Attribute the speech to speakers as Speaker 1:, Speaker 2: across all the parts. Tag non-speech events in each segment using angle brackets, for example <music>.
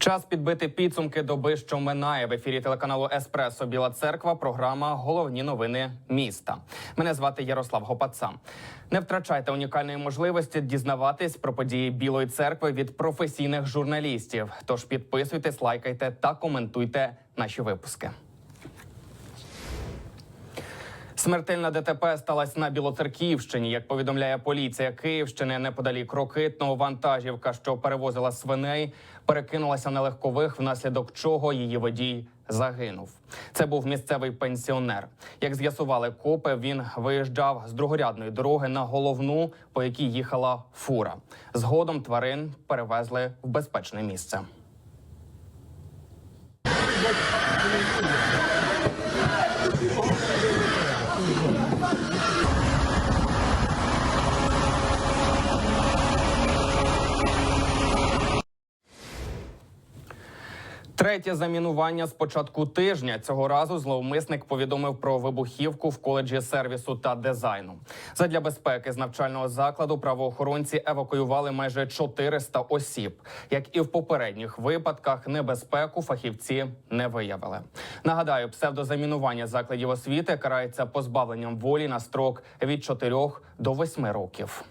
Speaker 1: Час підбити підсумки доби, що минає в ефірі телеканалу Еспресо Біла Церква. Програма Головні новини міста. Мене звати Ярослав Гопаца. Не втрачайте унікальної можливості дізнаватись про події Білої церкви від професійних журналістів. Тож підписуйтесь, лайкайте та коментуйте наші випуски. Смертельна ДТП сталася на Білоцерківщині. Як повідомляє поліція Київщини, неподалік Рокитного вантажівка, що перевозила свиней, перекинулася на легкових, внаслідок чого її водій загинув. Це був місцевий пенсіонер. Як з'ясували копи, він виїжджав з другорядної дороги на головну, по якій їхала фура. Згодом тварин перевезли в безпечне місце. Третє замінування з початку тижня цього разу зловмисник повідомив про вибухівку в коледжі сервісу та дизайну. Задля безпеки з навчального закладу правоохоронці евакуювали майже 400 осіб. Як і в попередніх випадках, небезпеку фахівці не виявили. Нагадаю, псевдозамінування закладів освіти карається позбавленням волі на строк від 4 до 8 років.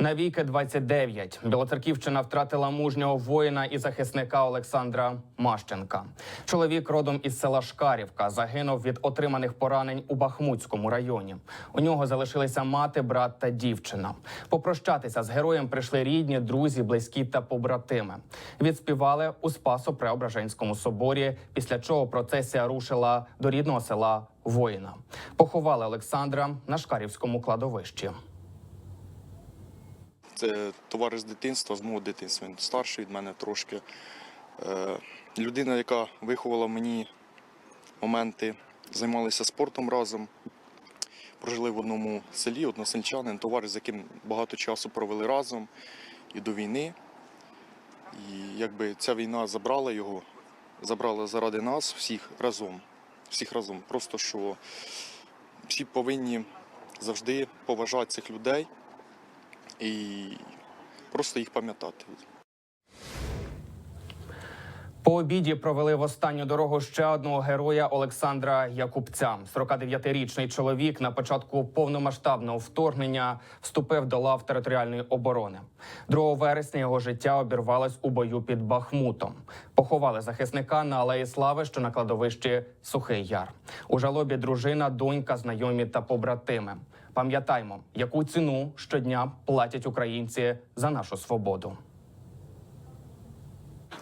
Speaker 1: Навіки 29. Білоцерківщина втратила мужнього воїна і захисника Олександра Мащенка. Чоловік родом із села Шкарівка загинув від отриманих поранень у Бахмутському районі. У нього залишилися мати, брат та дівчина. Попрощатися з героєм прийшли рідні, друзі, близькі та побратими. Відспівали у Спасо-Преображенському соборі, після чого процесія рушила до рідного села воїна. Поховали Олександра на Шкарівському кладовищі.
Speaker 2: Це товариш з дитинства, з мого дитинства. Він старший від мене трошки. Е, Людина, яка виховала мені моменти, займалися спортом разом. Прожили в одному селі, односельчанин, товариш, з яким багато часу провели разом і до війни. І якби ця війна забрала його, забрала заради нас всіх разом. Всіх разом. Просто що всі повинні завжди поважати цих людей і просто їх пам'ятати.
Speaker 1: По обіді провели в останню дорогу ще одного героя Олександра Якубця. 49-річний чоловік на початку повномасштабного вторгнення вступив до лав територіальної оборони. 2 вересня його життя обірвалось у бою під Бахмутом. Поховали захисника на алеї Слави, що на кладовищі Сухий Яр. У жалобі дружина, донька, знайомі та побратими. Пам'ятаймо, яку ціну щодня платять українці за нашу свободу.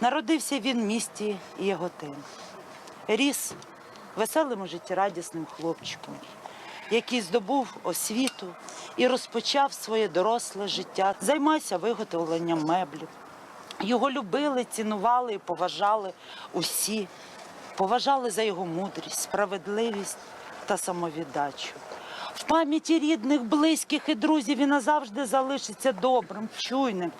Speaker 3: Народився він в місті Яготин. Ріс веселим життєрадісним хлопчиком, який здобув освіту і розпочав своє доросле життя. Займався виготовленням меблів. Його любили, цінували і поважали усі, поважали за його мудрість, справедливість та самовіддачу. В пам'яті рідних, близьких і друзів він назавжди залишиться добрим, чуйним,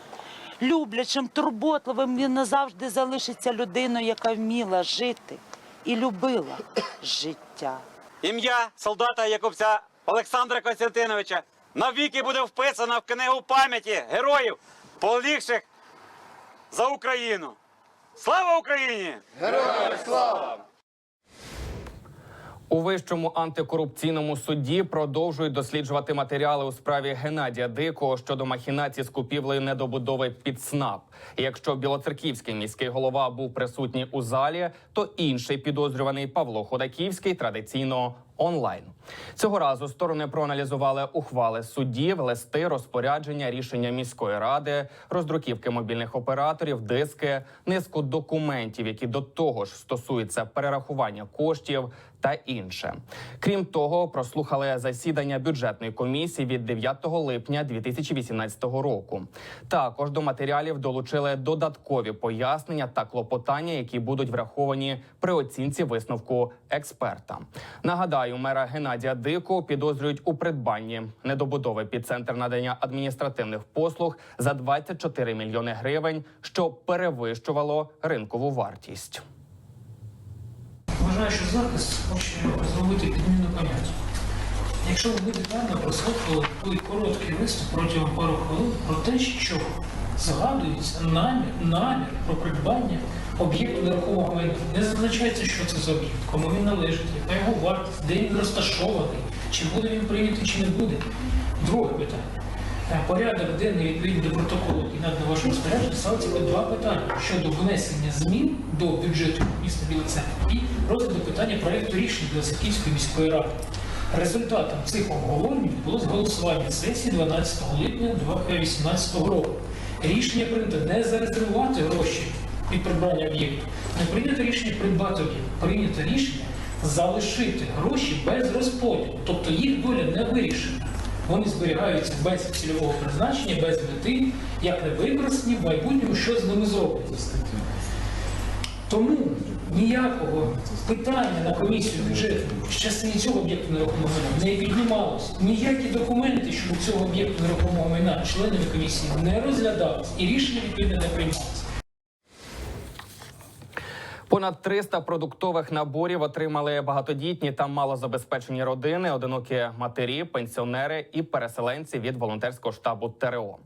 Speaker 3: люблячим, турботливим. Він назавжди залишиться людиною, яка вміла жити і любила життя.
Speaker 4: Ім'я солдата Якубця Олександра Костянтиновича навіки буде вписано в книгу пам'яті героїв, полігших за Україну. Слава Україні!
Speaker 1: У вищому антикорупційному суді продовжують досліджувати матеріали у справі Геннадія Дикого щодо махінації з купівлею недобудови під СНАП. Якщо Білоцерківський міський голова був присутній у залі, то інший підозрюваний Павло Ходаківський традиційно онлайн. Цього разу сторони проаналізували ухвали суддів, листи, розпорядження, рішення міської ради, роздруківки мобільних операторів, диски, низку документів, які до того ж стосуються перерахування коштів та інше. Крім того, прослухали засідання бюджетної комісії від 9 липня 2018 року. Також до матеріалів долучили додаткові пояснення та клопотання, які будуть враховані при оцінці висновку експерта. Нагадаю, мера Геннадія Дико підозрюють у придбанні недобудови під центр надання адміністративних послуг за 24 мільйони гривень, що перевищувало ринкову вартість.
Speaker 5: Вважаю, що захист хоче зробити підміну понять. Якщо ви будете прослухали той короткий виступ протягом пару хвилин про те, що згадується намір, намір про придбання об'єкту нерухомого майна. Не зазначається, що це за об'єкт, кому він належить, яка його вартість, де він розташований, чи буде він прийнятий, чи не буде. Друге питання. Е, Порядок денний відповідно до протоколу і над на ваше розпорядження ставиться два питання щодо внесення змін до бюджету міста Білоцерк і розгляду питання проекту рішення Білоцерківської міської ради. Результатом цих обговорень відбулось голосування сесії 12 липня 2018 року. Рішення прийнято не зарезервувати гроші під придбання об'єкту, не прийнято рішення придбати об'єкт, прийнято рішення залишити гроші без розподілу, тобто їх доля не вирішена. Вони зберігаються без цільового призначення, без мети, як не використані в майбутньому, що з ними зроблять. Тому ніякого питання на комісію бюджету з частини цього об'єкту нерухомого майна не піднімалось. Ніякі документи щодо цього об'єкту нерухомого майна членами комісії не розглядались і рішення відповідно не приймалось.
Speaker 1: Понад 300 продуктових наборів отримали багатодітні та малозабезпечені родини, одинокі матері, пенсіонери і переселенці від волонтерського штабу ТРО.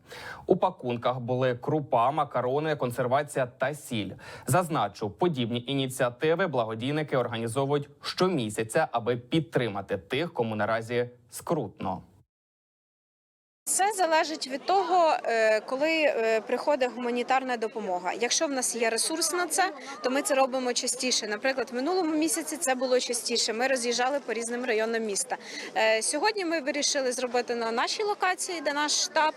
Speaker 1: У пакунках були крупа, макарони, консервація та сіль. Зазначу, подібні ініціативи благодійники організовують щомісяця, аби підтримати тих, кому наразі скрутно.
Speaker 6: Це залежить від того, е, коли е, приходить гуманітарна допомога. Якщо в нас є ресурс на це, то ми це робимо частіше. Наприклад, в минулому місяці це було частіше. Ми роз'їжджали по різним районам міста. Е, Сьогодні ми вирішили зробити на нашій локації, де наш штаб.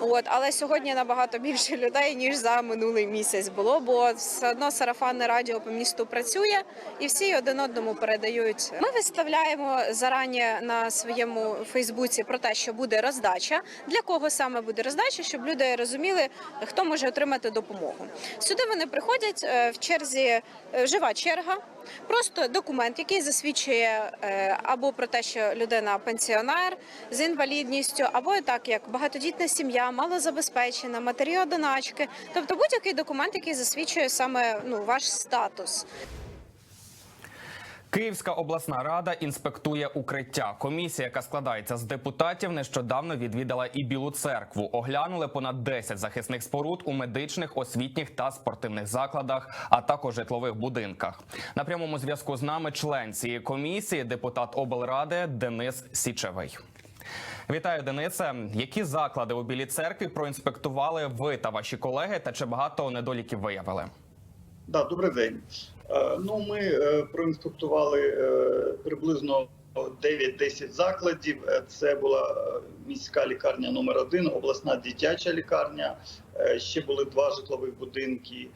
Speaker 6: От, але сьогодні набагато більше <laughs> людей ніж за минулий місяць було, бо все одно сарафанне радіо по місту працює і всі один одному передають. Ми виставляємо зарані на своєму Фейсбуці про те, що буде роздача. Для кого саме буде роздача, щоб люди розуміли, хто може отримати допомогу. Сюди вони приходять е, в черзі е, жива черга. Просто документ, який засвідчує е, або про те, що людина пенсіонер з інвалідністю, або так як багатодітна сім'я, малозабезпечена, матері одиначки, тобто будь-який документ, який засвідчує саме ну ваш статус.
Speaker 1: Київська обласна рада інспектує укриття. Комісія, яка складається з депутатів, нещодавно відвідала і Білу церкву. Оглянули понад 10 захисних споруд у медичних, освітніх та спортивних закладах, а також житлових будинках. На прямому зв'язку з нами член цієї комісії, депутат облради Денис Січевий. Вітаю, Денисе. Які заклади у Білій церкві проінспектували ви та ваші колеги? Та чи багато недоліків виявили?
Speaker 7: Да, добрий день. Е, Ну, ми е, проінспектували е, приблизно 9-10 закладів. Це була міська лікарня номер 1 обласна дитяча лікарня. Ще були два житлових будинки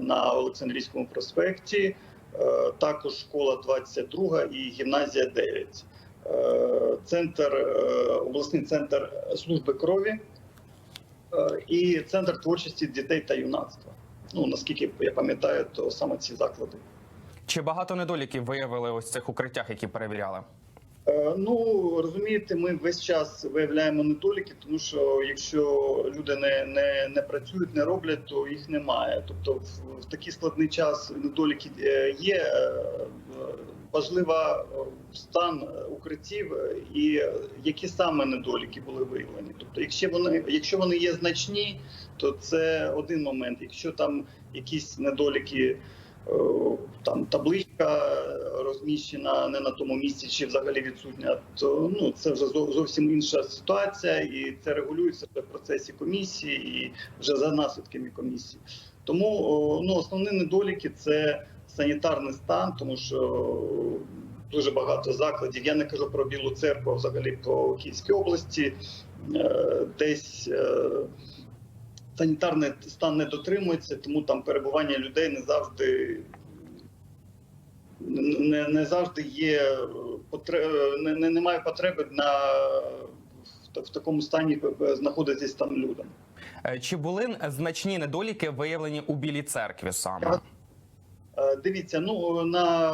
Speaker 7: на Олександрійському проспекті. Також школа 22 і гімназія 9. Е, Центр, обласний центр служби крові і центр творчості дітей та юнацтва. Ну наскільки я пам'ятаю, то саме ці заклади.
Speaker 1: Чи багато недоліків виявили ось цих укриттях, які перевіряли?
Speaker 7: Е, Ну розумієте, ми весь час виявляємо недоліки, тому що якщо люди не, не, не працюють, не роблять, то їх немає. Тобто, в, в такий складний час недоліки е, є. Е, Важлива е, стан укриттів е, і які саме недоліки були виявлені. Тобто, якщо вони, якщо вони є значні, то це один момент. Якщо там якісь недоліки. е, Там табличка розміщена не на тому місці, чи взагалі відсутня, то ну це вже зовсім інша ситуація, і це регулюється в процесі комісії і вже за наслідками комісії. Тому ну основні недоліки це санітарний стан, тому що дуже багато закладів. Я не кажу про Білу церкву, а взагалі по Київській області. е, Десь е, санітарний стан не дотримується, тому там перебування людей не завжди не, не завжди є не, не, немає потреби на в, в такому стані знаходитись там людям.
Speaker 1: Е, Чи були значні недоліки виявлені у Білій церкві саме?
Speaker 7: Е, Дивіться, ну на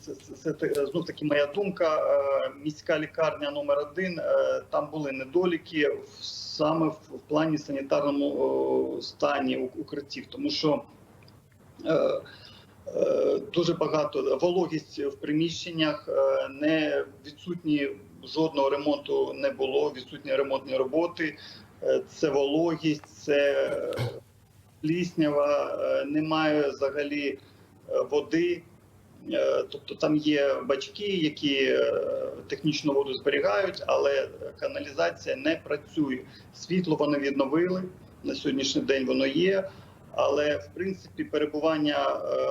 Speaker 7: це, це, це знов таки моя думка. Е, Міська лікарня номер один. е, Там були недоліки саме в, плані санітарному стані укриттів, тому що дуже багато вологість в приміщеннях, не відсутні жодного ремонту не було, відсутні ремонтні роботи. Це вологість, це пліснява, немає взагалі води. Е, Тобто там є бачки, які е, технічну воду зберігають, але каналізація не працює. Світло вони відновили на сьогоднішній день воно є, але в принципі перебування е,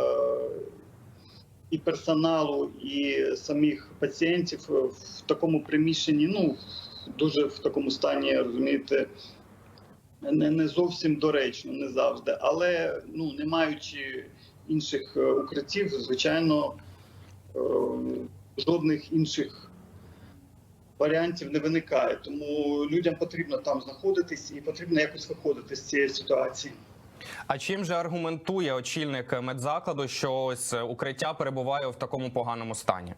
Speaker 7: і персоналу, і самих пацієнтів в такому приміщенні, ну дуже в такому стані, розумієте, не, не зовсім доречно, не завжди. Але ну не маючи інших е, укриттів, звичайно, е, жодних інших варіантів не виникає. Тому людям потрібно там знаходитись і потрібно якось виходити з цієї ситуації.
Speaker 1: А чим же аргументує очільник медзакладу, що ось укриття перебуває в такому поганому стані?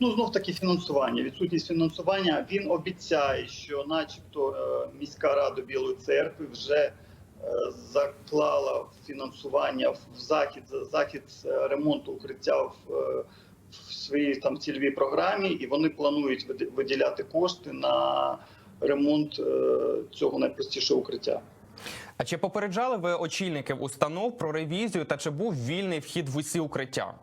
Speaker 7: Ну знов таки фінансування. Відсутність фінансування. Він обіцяє, що, начебто, е, міська рада Білої церкви вже е, заклала фінансування в захід захід е, ремонту укриття в, е, в своїй там цільовій програмі, і вони планують виділяти кошти на ремонт е, цього найпростішого укриття.
Speaker 1: А чи попереджали ви очільників установ про ревізію та чи був вільний вхід в усі укриття?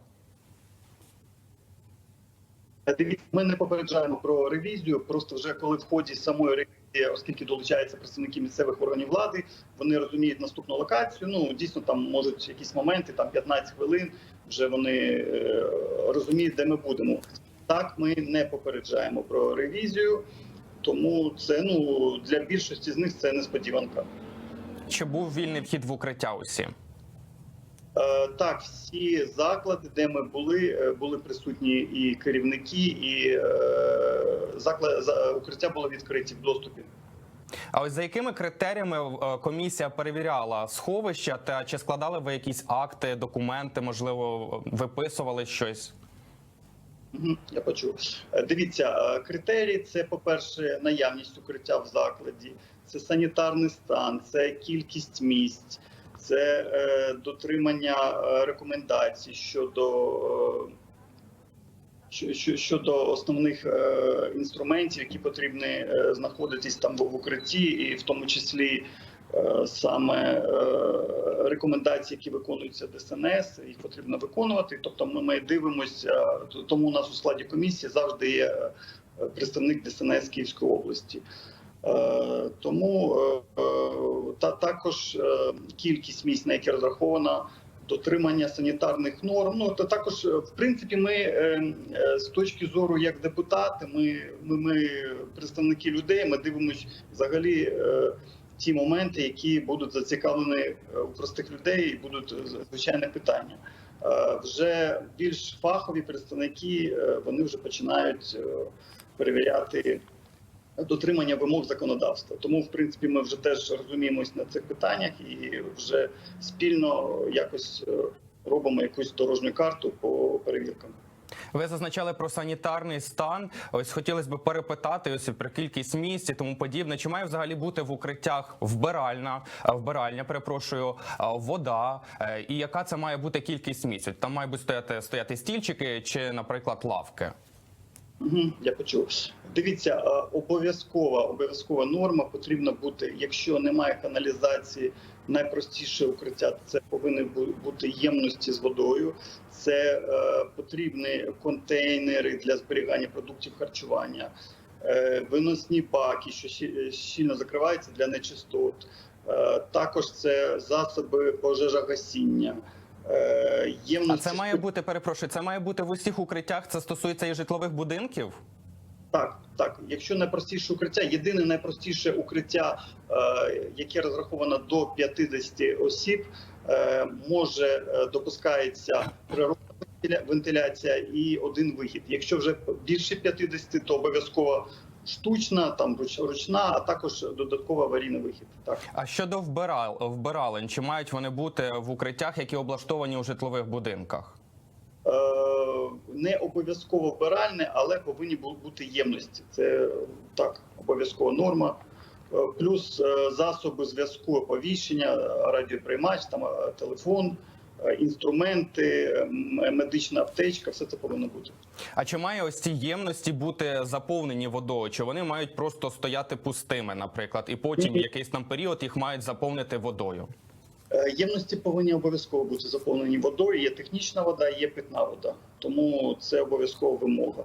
Speaker 7: Дивіться, ми не попереджаємо про ревізію. Просто вже коли в ході самої ревізії, оскільки долучаються представники місцевих органів влади, вони розуміють наступну локацію. Ну дійсно там можуть якісь моменти, там 15 хвилин. Вже вони е, розуміють, де ми будемо. Так, ми не попереджаємо про ревізію, тому це ну для більшості з них це несподіванка.
Speaker 1: Чи був вільний вхід в укриття усі?
Speaker 7: Е, Так, всі заклади, де ми були, е, були присутні і керівники, і е, заклад за укриття було відкриті в доступі.
Speaker 1: А ось за якими критеріями комісія перевіряла сховища та чи складали ви якісь акти, документи, можливо, виписували щось?
Speaker 7: Я почув. Дивіться, критерії це, по-перше, наявність укриття в закладі, це санітарний стан, це кількість місць, це е, дотримання е, рекомендацій щодо. е, що- що- Щодо основних е, інструментів, які потрібні е, знаходитись там в укритті, і в тому числі е, саме е, рекомендації, які виконуються ДСНС, їх потрібно виконувати. Тобто, ми, ми дивимося, т- тому у нас у складі комісії завжди є е, представник ДСНС Київської області. Е, Тому е, е, та також кількість місць, на які розрахована. Дотримання санітарних норм. Ну та також, в принципі, ми з точки зору як депутати, ми, ми, ми представники людей. Ми дивимося взагалі ті моменти, які будуть зацікавлені у простих людей, і будуть звичайне питання. Вже більш фахові представники вони вже починають перевіряти дотримання вимог законодавства. Тому, в принципі, ми вже теж розуміємось на цих питаннях і вже спільно якось е, робимо якусь дорожню карту по перевіркам.
Speaker 1: Ви зазначали про санітарний стан. Ось хотілося б перепитати ось про кількість місць і тому подібне. Чи має взагалі бути в укриттях вбиральна, е, вбиральня, перепрошую, е, вода? І яка це має бути кількість місць? Там мають бути стояти, стояти стільчики чи, наприклад, лавки?
Speaker 7: Я почув. Дивіться, е, обов'язкова обов'язкова норма потрібна бути, якщо немає каналізації, найпростіше укриття це повинні бути ємності з водою. Це е, потрібні контейнери для зберігання продуктів харчування, е, виносні баки, що щі- щільно закриваються для нечистот. Е, також це засоби пожежогасіння. Е,
Speaker 1: А це має бути, перепрошую, це має бути в усіх укриттях. Це стосується і житлових будинків.
Speaker 7: Так, так. Якщо найпростіше укриття, єдине найпростіше укриття, е, яке розраховано до 50 осіб, е, може допускається природна вентиляція і один вихід. Якщо вже більше 50, то обов'язково штучна, там ручна, а також додатково аварійний вихід. Так.
Speaker 1: А щодо вбирал, вбиралень, чи мають вони бути в укриттях, які облаштовані у житлових будинках?
Speaker 7: Е, Не обов'язково вбиральне, але повинні бу- бути ємності. Це так, обов'язкова норма. Е, Плюс е, засоби зв'язку оповіщення, радіоприймач, там е, телефон, е, е, інструменти, медична аптечка, все це повинно бути.
Speaker 1: А чи має ось ці ємності бути заповнені водою? Чи вони мають просто стояти пустими, наприклад, і потім в якийсь там період їх мають заповнити водою?
Speaker 7: Е, Ємності повинні обов'язково бути заповнені водою. Є технічна вода, є питна вода. Тому це обов'язкова вимога.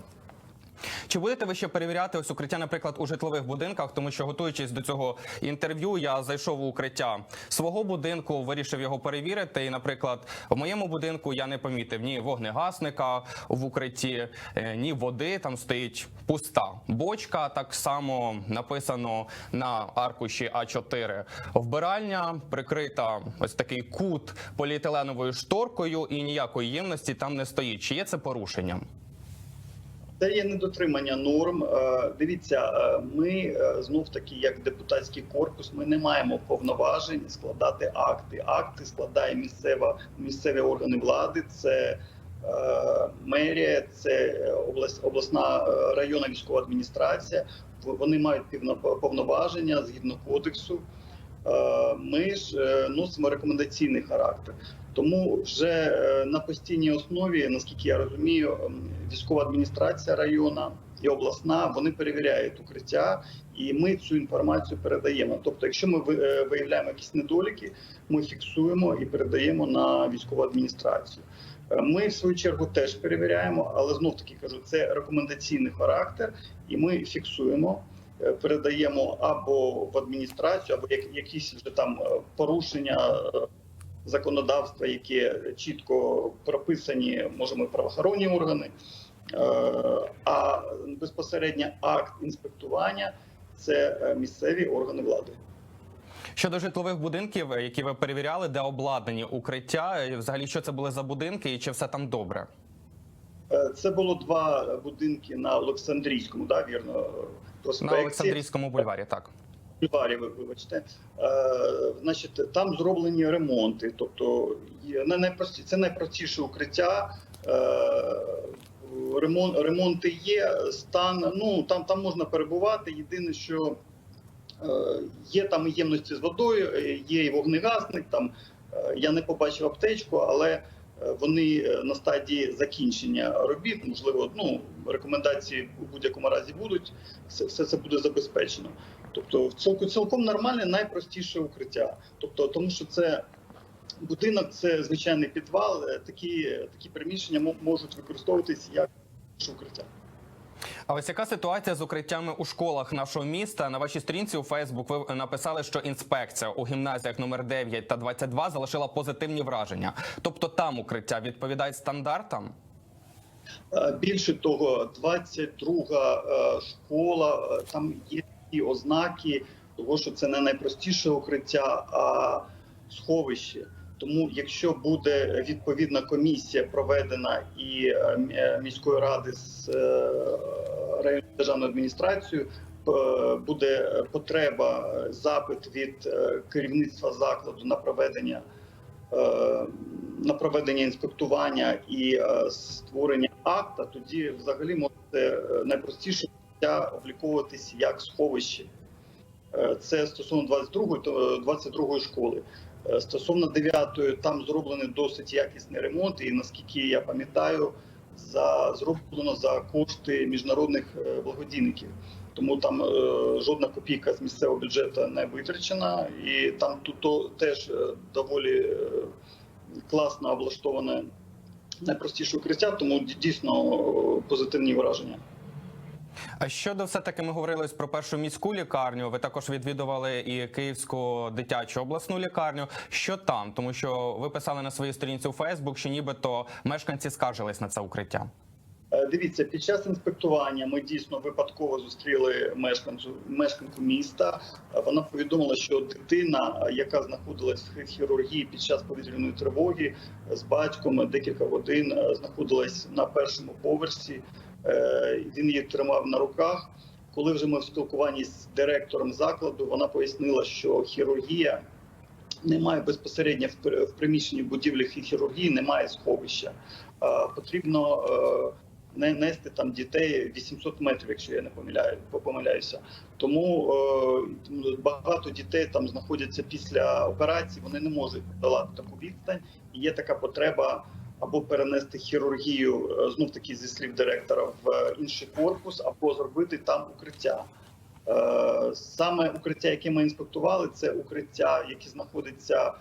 Speaker 1: Чи будете ви ще перевіряти ось укриття, наприклад, у житлових будинках? Тому що готуючись до цього інтерв'ю, я зайшов у укриття свого будинку, вирішив його перевірити. І, наприклад, в моєму будинку я не помітив ні вогнегасника в укритті, е, ні води. Там стоїть пуста бочка. Так само написано на аркуші А4. Вбиральня прикрита ось такий кут поліетиленовою шторкою, і ніякої ємності там не стоїть. Чи є це порушенням?
Speaker 7: Це є недотримання норм. Е, Дивіться, е, ми знов таки, як депутатський корпус, ми не маємо повноважень складати акти. Акти складає місцева місцеві органи влади. Це е, мерія, це обласна е, районна військова адміністрація. Вони мають повноваження згідно кодексу. Е, Ми ж е, носимо рекомендаційний характер. Тому вже е, на постійній основі, наскільки я розумію, ем, військова адміністрація району і обласна вони перевіряють укриття, і ми цю інформацію передаємо. Тобто, якщо ми е, виявляємо якісь недоліки, ми фіксуємо і передаємо на військову адміністрацію. Е, Ми в свою чергу теж перевіряємо, але знов таки кажу, це рекомендаційний характер, і ми фіксуємо. Передаємо або в адміністрацію, або як якісь вже там порушення законодавства, які чітко прописані, можемо правоохоронні органи. Е, А безпосередньо акт інспектування це е, місцеві органи влади.
Speaker 1: Щодо житлових будинків, е, які ви перевіряли, де обладнані укриття, взагалі що це були за будинки і чи все там добре?
Speaker 7: Це було два будинки на Олександрійському, да, вірно,
Speaker 1: На. Олександрійському бульварі, так.
Speaker 7: Бульварі, ви- вибачте. Е, значить, там зроблені ремонти. Тобто це найпростіше укриття. Е, ремонт, ремонти є, стан. Ну там, там можна перебувати. Єдине, що е, є там і ємності з водою, є і вогнегасник. Там я не побачив аптечку, але вони на стадії закінчення робіт. Можливо, ну рекомендації у будь-якому разі будуть. Все, все це буде забезпечено. Тобто, цілком нормальне, найпростіше укриття. Тобто, тому що це будинок, це звичайний підвал. е, Такі, такі приміщення можуть використовуватись як укриття.
Speaker 1: А ось яка ситуація з укриттями у школах нашого міста? На вашій сторінці у Фейсбук ви написали, що інспекція у гімназіях номер 9 та 22 залишила позитивні враження. Тобто там укриття відповідають стандартам?
Speaker 7: Е, Більше того, 22 е, школа, там є ті ознаки того, що це не найпростіше укриття, а сховище. Тому, якщо буде відповідна комісія проведена і е, е, міської ради з е, районною державною адміністрацією, буде потреба запит від керівництва закладу на проведення на проведення інспектування і створення акта, тоді взагалі може найпростіше обліковуватись як сховище. Е, Це стосовно 22-ї, то, е, 22-ї школи. Е, Стосовно 9-ї, там зроблений досить якісний ремонт, і наскільки я пам'ятаю, за зроблено за кошти міжнародних благодійників. Тому там е, жодна копійка з місцевого бюджету не витрачена, і там тут то, теж доволі е, класно облаштоване найпростіше укриття, тому дійсно позитивні враження.
Speaker 1: А щодо все таки ми говорили про першу міську лікарню. Ви також відвідували і Київську дитячу обласну лікарню. Що там? Тому що ви писали на своїй сторінці у Фейсбук, що нібито мешканці скаржились на це укриття.
Speaker 7: Е, Дивіться, під час інспектування ми дійсно випадково зустріли мешканцю мешканку міста. Е, Вона повідомила, що дитина, яка знаходилась в хірургії під час повітряної тривоги, з батьком декілька годин е, знаходилась на першому поверсі. Е, Він її тримав на руках. Коли вже ми в спілкуванні з директором закладу, вона пояснила, що хірургія немає безпосередньо в приміщенні будівлі хірургії, немає сховища. Е, Потрібно е, не нести там дітей 800 метрів, якщо я не помиляю, помиляюся. Тому багато дітей там знаходяться після операції, вони не можуть долати таку відстань. І є така потреба або перенести хірургію е, знов таки зі слів директора в е, інший корпус, або зробити там укриття. Е, Саме укриття, яке ми інспектували, це укриття, яке знаходиться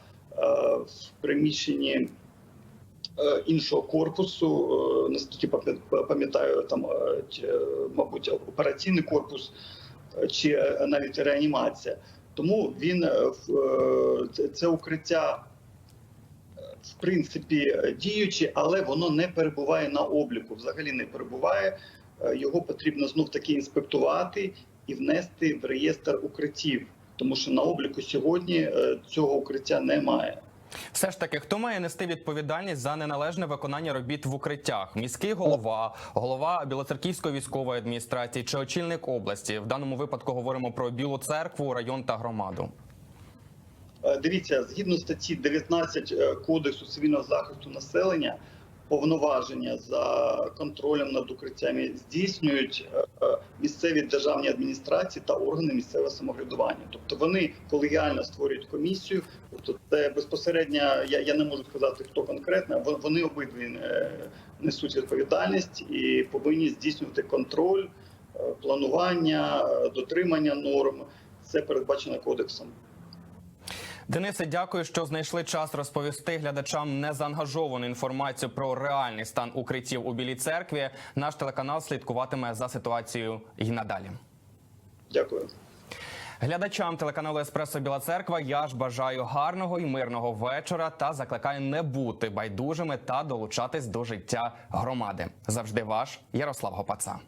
Speaker 7: в приміщенні іншого корпусу. Наскільки пам'ятаю, там мабуть операційний корпус чи навіть реанімація. Тому він це укриття. В принципі, е, діюче, але воно не перебуває на обліку. Взагалі не перебуває. Е, Його потрібно знов таки інспектувати і внести в реєстр укриттів, тому що на обліку сьогодні е, цього укриття немає.
Speaker 1: Все ж таки, хто має нести відповідальність за неналежне виконання робіт в укриттях? Міський голова, голова Білоцерківської військової адміністрації чи очільник області? В даному випадку говоримо про Білу церкву, район та громаду.
Speaker 7: Е, Дивіться, згідно статті 19 е, Кодексу цивільного захисту населення, повноваження за контролем над укриттями здійснюють е, місцеві державні адміністрації та органи місцевого самоврядування. Тобто вони колегіально створюють комісію. Тобто, це безпосередньо я, я не можу сказати, хто конкретно. вон- Вони обидві несуть відповідальність і повинні здійснювати контроль, планування, дотримання норм. Це передбачено кодексом.
Speaker 1: Денисе, дякую, що знайшли час розповісти глядачам незаангажовану інформацію про реальний стан укриттів у Білій церкві. Наш телеканал слідкуватиме за ситуацією і надалі.
Speaker 7: Дякую.
Speaker 1: Глядачам телеканалу Еспресо Біла Церква я ж бажаю гарного і мирного вечора та закликаю не бути байдужими та долучатись до життя громади. Завжди ваш Ярослав Гопаца.